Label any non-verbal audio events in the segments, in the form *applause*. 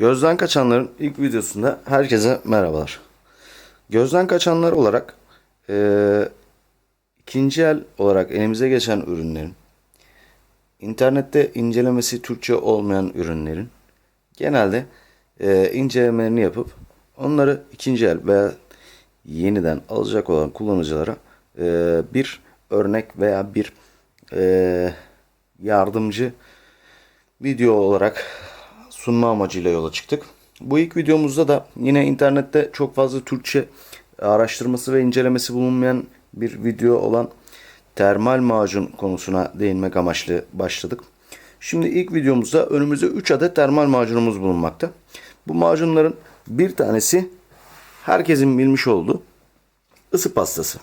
Gözden kaçanların ilk videosunda herkese merhabalar. Gözden kaçanlar olarak eee, ikinci el olarak elimize geçen ürünlerin, internette incelemesi Türkçe olmayan ürünlerin genelde eee, incelemelerini yapıp onları ikinci el veya yeniden alacak olan kullanıcılara eee, bir örnek veya bir eee, yardımcı video olarak sunma amacıyla yola çıktık. Bu ilk videomuzda da yine internette çok fazla Türkçe araştırması ve incelemesi bulunmayan bir video olan termal macun konusuna değinmek amaçlı başladık. Şimdi ilk videomuzda önümüzde 3 adet termal macunumuz bulunmakta. Bu macunların bir tanesi herkesin bilmiş olduğu ısı pastası.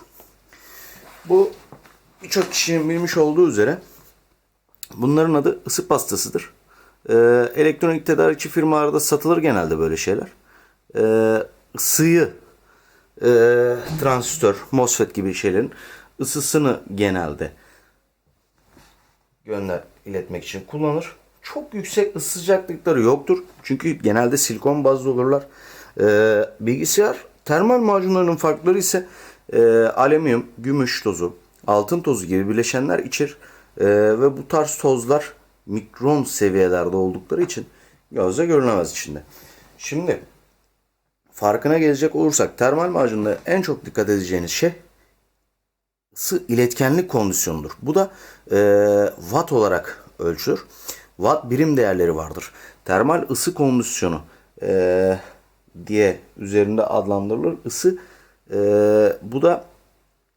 Bu birçok kişinin bilmiş olduğu üzere Bunların adı ısı pastasıdır. Ee, elektronik tedarikçi firmalarda satılır genelde böyle şeyler. Ee, ısıyı e, transistör, MOSFET gibi şeylerin ısısını genelde gönder iletmek için kullanır. Çok yüksek ısı sıcaklıkları yoktur. Çünkü genelde silikon bazlı olurlar. Ee, bilgisayar termal macunlarının farkları ise e, alüminyum, gümüş tozu, altın tozu gibi bileşenler içer. Ee, ve bu tarz tozlar mikron seviyelerde oldukları için gözle görünemez içinde. Şimdi farkına gelecek olursak termal macunda en çok dikkat edeceğiniz şey ısı iletkenlik kondisyonudur. Bu da e, watt olarak ölçülür. Watt birim değerleri vardır. Termal ısı kondisyonu e, diye üzerinde adlandırılır. Isı e, bu da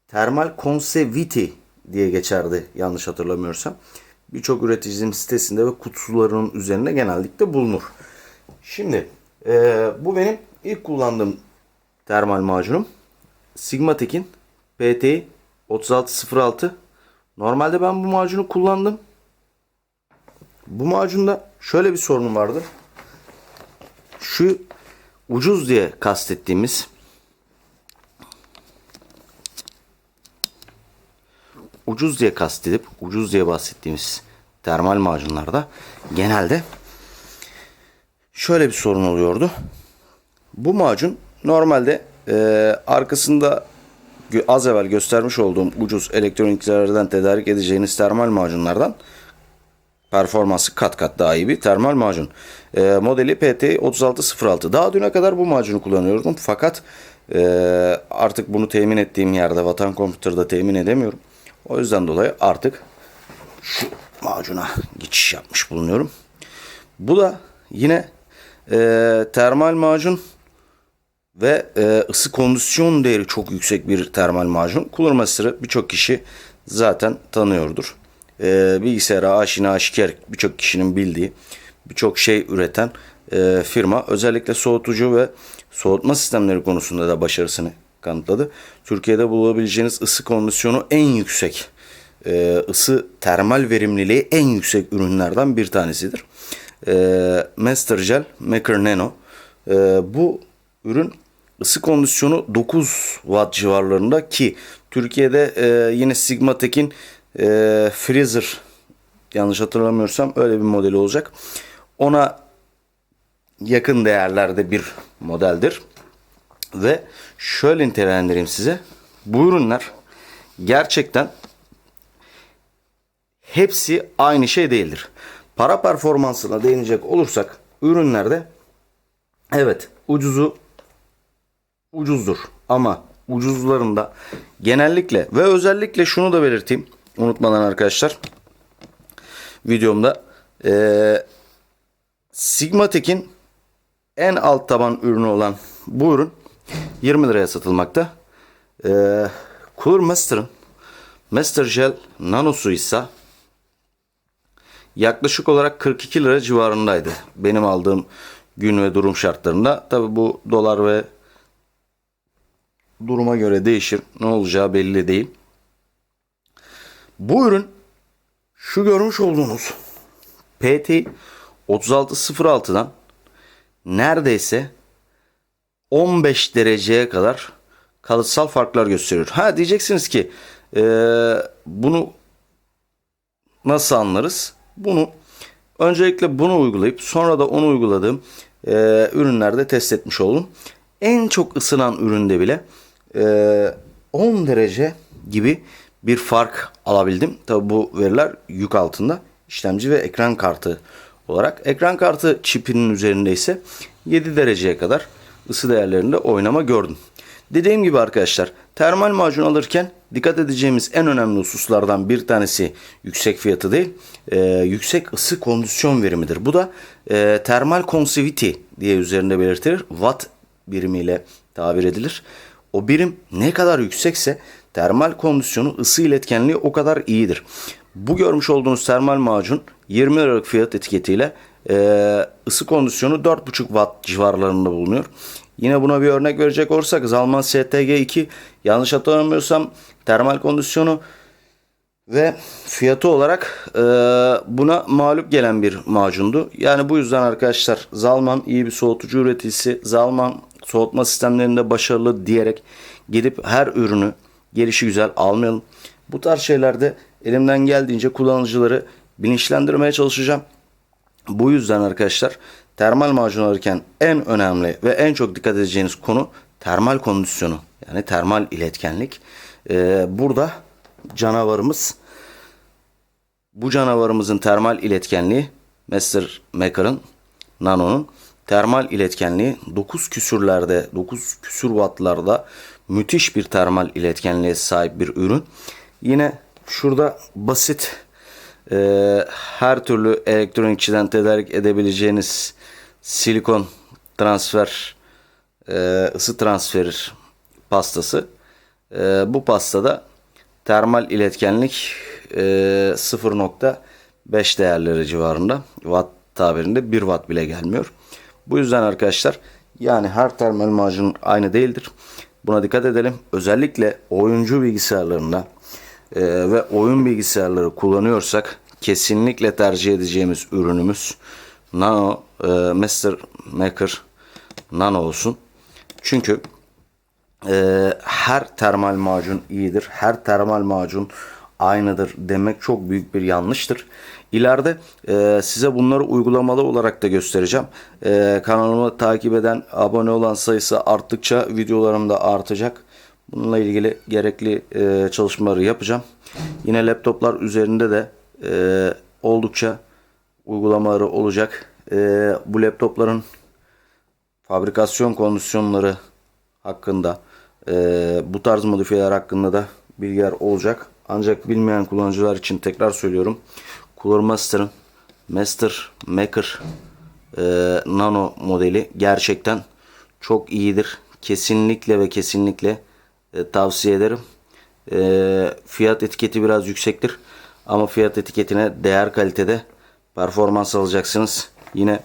termal convectivity diye geçerdi yanlış hatırlamıyorsam. Birçok üreticinin sitesinde ve kutularının üzerinde genellikle bulunur. Şimdi e, bu benim ilk kullandığım termal macunum. Sigmatek'in PTI 3606. Normalde ben bu macunu kullandım. Bu macunda şöyle bir sorun vardır. Şu ucuz diye kastettiğimiz ucuz diye kastedip ucuz diye bahsettiğimiz termal macunlarda genelde şöyle bir sorun oluyordu. Bu macun normalde e, arkasında az evvel göstermiş olduğum ucuz elektroniklerden tedarik edeceğiniz termal macunlardan performansı kat kat daha iyi bir termal macun. E, modeli PT3606. Daha düne kadar bu macunu kullanıyordum. Fakat e, artık bunu temin ettiğim yerde Vatan Computer'da temin edemiyorum. O yüzden dolayı artık şu macuna geçiş yapmış bulunuyorum. Bu da yine e, termal macun ve e, ısı kondisyon değeri çok yüksek bir termal macun. Kullanma sırrı birçok kişi zaten tanıyordur. E, bilgisayara aşina aşikar birçok kişinin bildiği birçok şey üreten e, firma özellikle soğutucu ve soğutma sistemleri konusunda da başarısını kanıtladı. Türkiye'de bulabileceğiniz ısı kondisyonu en yüksek e, ısı termal verimliliği en yüksek ürünlerden bir tanesidir. E, Mastergel Maker Nano e, bu ürün ısı kondisyonu 9 watt civarlarında ki Türkiye'de e, yine Sigmatek'in e, Freezer yanlış hatırlamıyorsam öyle bir modeli olacak. Ona yakın değerlerde bir modeldir. Ve şöyle nitelendireyim size. Bu ürünler gerçekten hepsi aynı şey değildir. Para performansına değinecek olursak ürünlerde evet ucuzu ucuzdur ama ucuzlarında genellikle ve özellikle şunu da belirteyim unutmadan arkadaşlar videomda eee Sigmatek'in en alt taban ürünü olan bu ürün 20 liraya satılmakta. Ee, Cooler Master'ın Master Gel Nanosu ise yaklaşık olarak 42 lira civarındaydı. Benim aldığım gün ve durum şartlarında. Tabi bu dolar ve duruma göre değişir. Ne olacağı belli değil. Bu ürün şu görmüş olduğunuz PT 3606'dan neredeyse 15 dereceye kadar kalıtsal farklar gösteriyor. Ha diyeceksiniz ki e, bunu nasıl anlarız? Bunu öncelikle bunu uygulayıp sonra da onu uyguladığım e, ürünlerde test etmiş oldum. En çok ısınan üründe bile e, 10 derece gibi bir fark alabildim. Tabi bu veriler yük altında işlemci ve ekran kartı olarak. Ekran kartı çipinin üzerinde ise 7 dereceye kadar ısı değerlerinde oynama gördüm. Dediğim gibi arkadaşlar termal macun alırken dikkat edeceğimiz en önemli hususlardan bir tanesi yüksek fiyatı değil e, yüksek ısı kondisyon verimidir. Bu da e, termal consivity diye üzerinde belirtilir. Watt birimiyle tabir edilir. O birim ne kadar yüksekse termal kondisyonu ısı iletkenliği o kadar iyidir. Bu görmüş olduğunuz termal macun 20 liralık fiyat etiketiyle e, ısı kondisyonu 4,5 watt civarlarında bulunuyor. Yine buna bir örnek verecek olursak Zalman STG2 yanlış hatırlamıyorsam termal kondisyonu ve fiyatı olarak e, buna mağlup gelen bir macundu. Yani bu yüzden arkadaşlar Zalman iyi bir soğutucu üreticisi. Zalman soğutma sistemlerinde başarılı diyerek gidip her ürünü gelişi güzel almayalım. Bu tarz şeylerde elimden geldiğince kullanıcıları bilinçlendirmeye çalışacağım. Bu yüzden arkadaşlar termal macun alırken en önemli ve en çok dikkat edeceğiniz konu termal kondisyonu. Yani termal iletkenlik. Ee, burada canavarımız bu canavarımızın termal iletkenliği Master Maker'ın Nano'nun termal iletkenliği 9 küsürlerde 9 küsür wattlarda müthiş bir termal iletkenliğe sahip bir ürün. Yine şurada basit e, her türlü elektronikçiden tedarik edebileceğiniz silikon transfer e, ısı transferi pastası. E, bu pastada termal iletkenlik e, 0.5 değerleri civarında. Watt tabirinde 1 watt bile gelmiyor. Bu yüzden arkadaşlar yani her termal macun aynı değildir. Buna dikkat edelim. Özellikle oyuncu bilgisayarlarında e, ve oyun bilgisayarları kullanıyorsak kesinlikle tercih edeceğimiz ürünümüz Nano e, Master Maker Nano olsun. Çünkü e, her termal macun iyidir. Her termal macun aynıdır demek çok büyük bir yanlıştır. İleride e, size bunları uygulamalı olarak da göstereceğim. E, kanalımı takip eden, abone olan sayısı arttıkça videolarım da artacak. Bununla ilgili gerekli e, çalışmaları yapacağım. Yine laptoplar üzerinde de e, oldukça uygulamaları olacak. E, bu laptopların fabrikasyon kondisyonları hakkında e, bu tarz modifiyeler hakkında da bilgiler olacak. Ancak bilmeyen kullanıcılar için tekrar söylüyorum. Cooler Master'ın Master Maker e, Nano modeli gerçekten çok iyidir. Kesinlikle ve kesinlikle e, tavsiye ederim. E, fiyat etiketi biraz yüksektir. Ama fiyat etiketine değer kalitede performans alacaksınız. Yine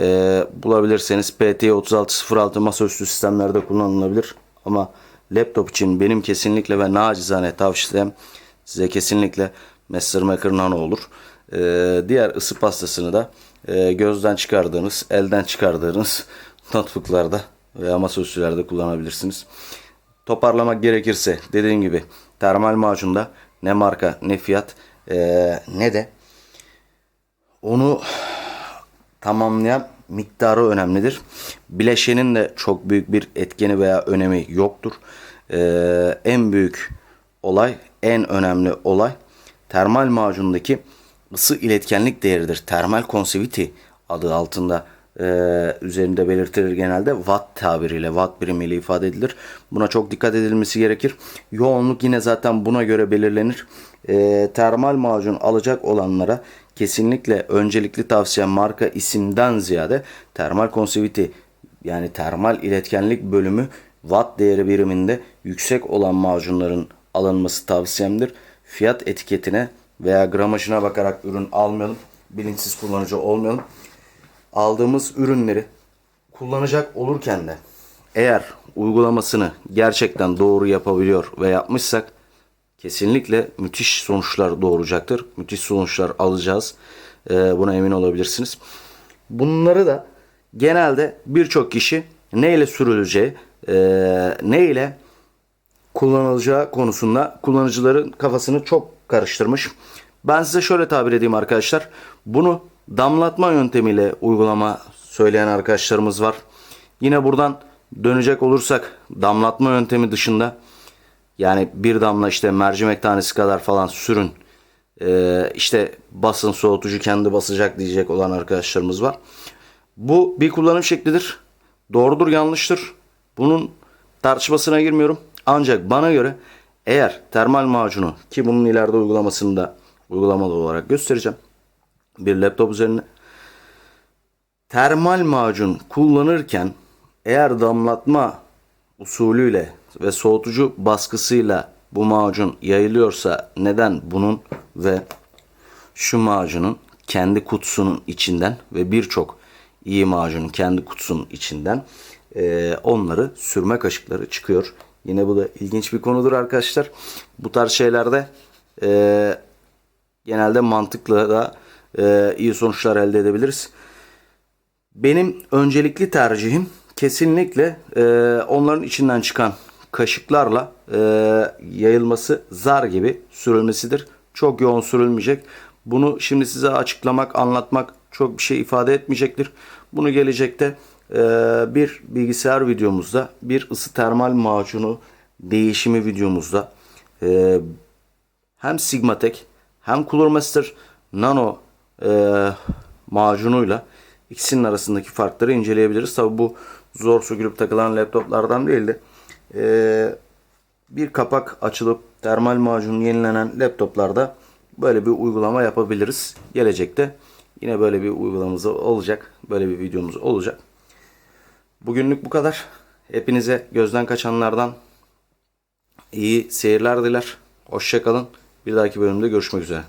e, bulabilirseniz PT3606 masaüstü sistemlerde kullanılabilir. Ama laptop için benim kesinlikle ve nacizane tavsiyem size kesinlikle Master Maker Nano olur. Diğer ısı pastasını da gözden çıkardığınız, elden çıkardığınız *laughs* notebooklarda veya masaüstülerde kullanabilirsiniz. Toparlamak gerekirse dediğim gibi termal macunda ne marka ne fiyat e, ne de onu tamamlayan miktarı önemlidir. Bileşenin de çok büyük bir etkeni veya önemi yoktur. Ee, en büyük olay, en önemli olay termal macundaki ısı iletkenlik değeridir. Termal convivity adı altında e, üzerinde belirtilir genelde watt tabiriyle watt birimiyle ifade edilir. Buna çok dikkat edilmesi gerekir. Yoğunluk yine zaten buna göre belirlenir. E, termal macun alacak olanlara kesinlikle öncelikli tavsiyem marka isimden ziyade termal convivity yani termal iletkenlik bölümü watt değeri biriminde yüksek olan macunların alınması tavsiyemdir. Fiyat etiketine veya gramajına bakarak ürün almayalım. Bilinçsiz kullanıcı olmayalım aldığımız ürünleri kullanacak olurken de eğer uygulamasını gerçekten doğru yapabiliyor ve yapmışsak kesinlikle müthiş sonuçlar doğuracaktır. Müthiş sonuçlar alacağız. Ee, buna emin olabilirsiniz. Bunları da genelde birçok kişi neyle sürüleceği, e, neyle kullanılacağı konusunda kullanıcıların kafasını çok karıştırmış. Ben size şöyle tabir edeyim arkadaşlar. Bunu damlatma yöntemiyle uygulama söyleyen arkadaşlarımız var. Yine buradan dönecek olursak damlatma yöntemi dışında yani bir damla işte mercimek tanesi kadar falan sürün. Ee, işte basın soğutucu kendi basacak diyecek olan arkadaşlarımız var. Bu bir kullanım şeklidir. Doğrudur yanlıştır. Bunun tartışmasına girmiyorum. Ancak bana göre eğer termal macunu ki bunun ileride uygulamasını da uygulamalı olarak göstereceğim. Bir laptop üzerine termal macun kullanırken eğer damlatma usulüyle ve soğutucu baskısıyla bu macun yayılıyorsa neden bunun ve şu macunun kendi kutusunun içinden ve birçok iyi macunun kendi kutusunun içinden eee, onları sürme kaşıkları çıkıyor. Yine bu da ilginç bir konudur arkadaşlar. Bu tarz şeylerde eee, genelde mantıklı da eee, iyi sonuçlar elde edebiliriz. Benim öncelikli tercihim kesinlikle e, onların içinden çıkan kaşıklarla e, yayılması zar gibi sürülmesidir. Çok yoğun sürülmeyecek. Bunu şimdi size açıklamak, anlatmak çok bir şey ifade etmeyecektir. Bunu gelecekte e, bir bilgisayar videomuzda, bir ısı termal macunu değişimi videomuzda e, hem Sigmatek hem Coolormaster Nano e, macunuyla ikisinin arasındaki farkları inceleyebiliriz. Tabi bu zor sökülüp takılan laptoplardan değil de e, bir kapak açılıp termal macun yenilenen laptoplarda böyle bir uygulama yapabiliriz. Gelecekte yine böyle bir uygulamamız olacak. Böyle bir videomuz olacak. Bugünlük bu kadar. Hepinize gözden kaçanlardan iyi seyirler diler. Hoşçakalın. Bir dahaki bölümde görüşmek üzere.